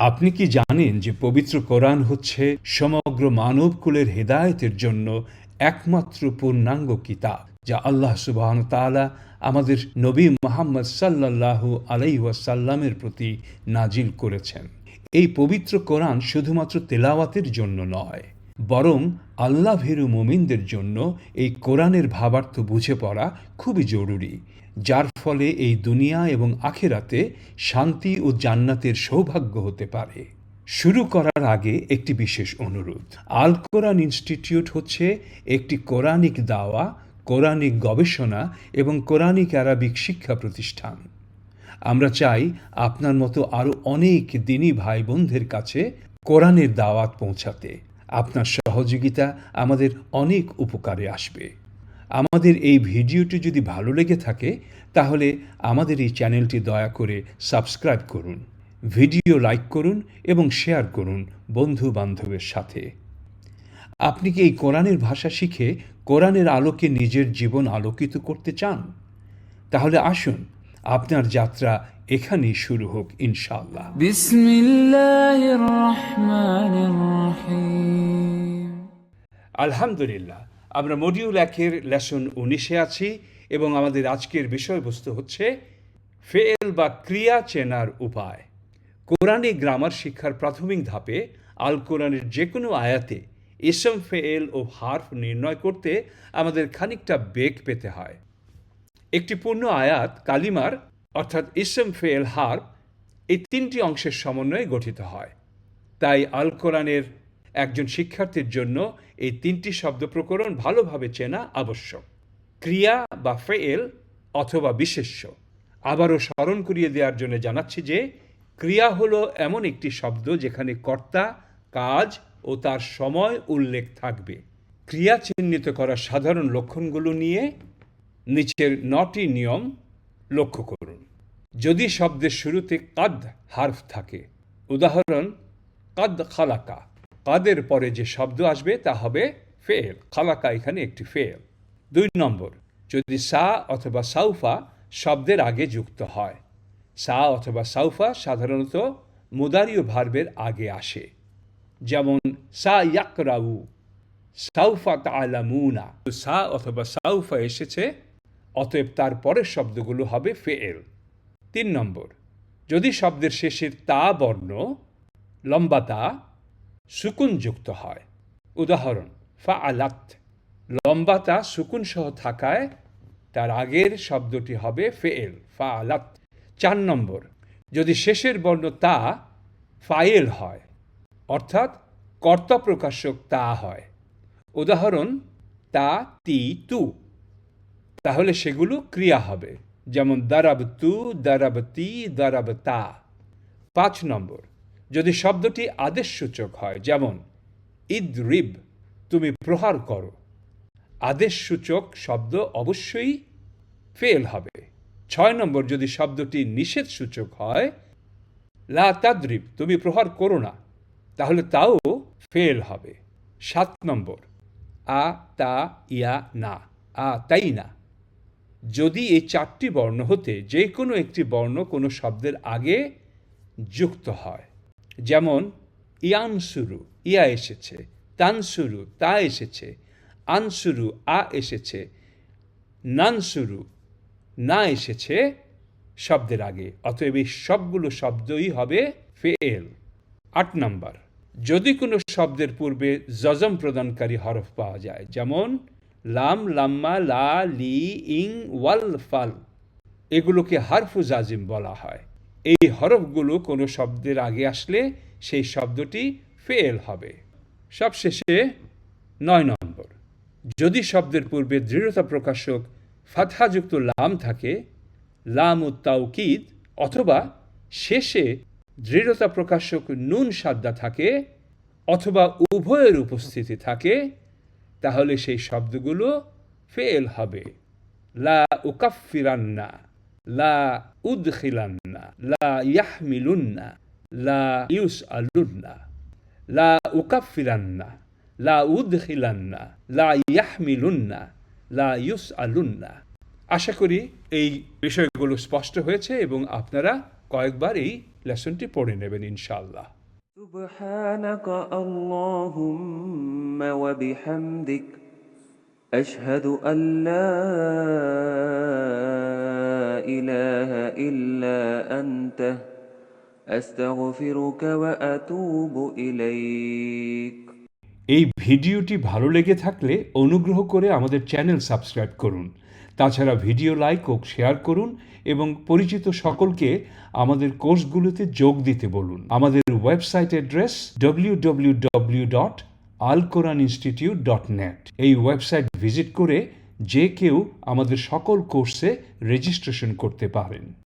আপনি কি জানেন যে পবিত্র কোরআন হচ্ছে সমগ্র মানবকুলের হেদায়েতের জন্য একমাত্র পূর্ণাঙ্গ কিতাব, যা আল্লাহ সুবাহ তাআলা আমাদের নবী মোহাম্মদ সাল্লাল্লাহু আলাইহি ওয়াসাল্লামের প্রতি নাজিল করেছেন। এই পবিত্র কোরআন শুধুমাত্র তেলাওয়াতের জন্য নয়, বরং আল্লাহ ভেরু মোমিনদের জন্য এই কোরআনের ভাবার্থ বুঝে পড়া খুবই জরুরি। যার ফলে এই দুনিয়া এবং আখেরাতে শান্তি ও জান্নাতের সৌভাগ্য হতে পারে। শুরু করার আগে একটি বিশেষ অনুরোধ। আল কোরআন ইনস্টিটিউট হচ্ছে একটি কোরআনিক দাওয়া, কোরআনিক গবেষণা এবং কোরআনিক আরবিক শিক্ষা প্রতিষ্ঠান। আমরা চাই আপনার মতো আরও অনেক দিনী ভাই বোনদের কাছে কোরআনের দাওয়াত পৌঁছাতে। আপনার সহযোগিতা আমাদের অনেক উপকারে আসবে। আমাদের এই ভিডিওটি যদি ভালো লেগে থাকে তাহলে আমাদের এই চ্যানেলটি দয়া করে সাবস্ক্রাইব করুন ভিডিও লাইক করুন এবং শেয়ার করুন বন্ধু বান্ধবের সাথে। আপনি কি এই কোরআনের ভাষা শিখে কোরআনের আলোকে নিজের জীবন আলোকিত করতে চান? তাহলে আসুন আপনার যাত্রা এখানেই শুরু হোক ইনশাল্লাহ আলহামদুলিল্লাহ। আমরা মডিউল একের লেসন উনিশে আছি এবং আমাদের আজকের বিষয়বস্তু হচ্ছে ফেল বা ক্রিয়া চেনার উপায়। কোরআনে গ্রামার শিক্ষার প্রাথমিক ধাপে আল কোরআনের যে কোনো আয়াতে ইসম, ফেল ও হার্ফ নির্ণয় করতে আমাদের খানিকটা বেগ পেতে হয়। একটি পূর্ণ আয়াত, কালিমার, অর্থাৎ ইসম, ফেল, হার্ফ, এই তিনটি অংশের সমন্বয়ে গঠিত হয়। তাই আল কোরআনের একজন শিক্ষার্থীর জন্য এই তিনটি শব্দ প্রকরণ ভালোভাবে চেনা আবশ্যক। ক্রিয়া বা ফেল অথবা বিশেষ্য। আবারও স্মরণ করিয়ে দেওয়ার জন্য জানাচ্ছি যে, ক্রিয়া হলো এমন একটি শব্দ যেখানে কর্তা, কাজ ও তার সময় উল্লেখ থাকবে। ক্রিয়া চিহ্নিত করার সাধারণ লক্ষণগুলো নিয়ে নিচের নটি নিয়ম লক্ষ্য করুন। যদি শব্দের শুরুতে কাদ হার্ফ থাকে, উদাহরণ, কাদ খালাকা। কাদের পরে যে শব্দ আসবে তা হবে ফেল। খালাকা এখানে একটি ফেল। দুই নম্বর, যদি সা অথবা সাউফা শব্দের আগে যুক্ত হয়। সা অথবা সাউফা সাধারণত মুদারীয় ভার্বের আগে আসে। যেমন, সা ইয়াকরাউ, সাউফা তালামুনা সা অথবা সাউফা এসেছে, অতএব তার পরের শব্দগুলো হবে ফেল। তিন নম্বর, যদি শব্দের শেষের তা বর্ণ, লম্বা তা সুকুনযুক্ত হয়। উদাহরণ ফা আলাত লম্বা তা সুকুন সহ থাকায় তার আগের শব্দটি হবে ফেল ফা আলাত চার নম্বর, যদি শেষের বর্ণ তা ফাইল হয়, অর্থাৎ কর্তা প্রকাশক তা হয়। উদাহরণ, তা তি তু। তাহলে সেগুলো ক্রিয়া হবে, যেমন দারাব তু, দারাব তি, দারাব তা। পাঁচ নম্বর যদি শব্দটি আদেশসূচক হয়, যেমন ইদ রিব তুমি প্রহার করো। আদেশসূচক শব্দ অবশ্যই ফেল হবে। ছয় নম্বর, যদি শব্দটি নিষেধসূচক হয়, লা তাদ্রিব তুমি প্রহার করো না, তাহলে তাও ফেল হবে। সাত নম্বর, আ, তা, ইয়া, না আ, তাই না যদি এই চারটি বর্ণ হতে যে কোনো একটি বর্ণ কোনো শব্দের আগে যুক্ত হয়। যেমন ইয়ানসুরু ইয়া এসেছে তানসুরু তা এসেছে আনসুরু আ এসেছে নানসুরু না এসেছে শব্দের আগে, অতএব এই সবগুলো শব্দই হবে ফেল। আট নম্বর, যদি কোনো শব্দের পূর্বে জজম প্রদানকারী হরফ পাওয়া যায়, যেমন, লাম, লাম্মা, লা, লি, ইং, ওয়াল, ফাল, এগুলোকে হারফু জাজিম বলা হয়। এই হরফগুলো কোনো শব্দের আগে আসলে সেই শব্দটি ফেল হবে। সবশেষে নয় নম্বর। যদি শব্দের পূর্বে দৃঢ়তা প্রকাশক ফাতহাযুক্ত লাম থাকে, লাম ও তাউকিদ অথবা শেষে দৃঢ়তা প্রকাশক নুন সাদ্দা থাকে অথবা উভয়ের উপস্থিতি থাকে, তাহলে সেই শব্দগুলো ফেল হবে। লা উকাফিরান্না। লা উদখিলান্না লা ইয়াহমিলুন্না লা ইউস আলুন্না লা উকাফিরান্না লা উদখিলান্না লা ইয়াহমিলুন্না লা ইউস আলুন্না আশা করি এই বিষয়গুলো স্পষ্ট হয়েছে এবং আপনারা কয়েকবার এই লেসনটি পড়ে নেবেন ইনশাআল্লাহ سبحانك اللهم وبحمدك أشهد أن لا إله إلا أنت أستغفرك وأتوب إليك এই ভিডিওটি ভালো লেগে থাকলে অনুগ্রহ করে আমাদের চ্যানেল সাবস্ক্রাইব করুন তাছাড়া ভিডিও লাইক ও শেয়ার করুন এবং পরিচিত সকলকে আমাদের কোর্সগুলোতে যোগ দিতে বলুন আমাদের website address W W W dot Al Quran institute dot net এই ওয়েবসাইট ভিজিট করে যে কেউ আমাদের সকল কোর্সে রেজিস্ট্রেশন করতে পারেন।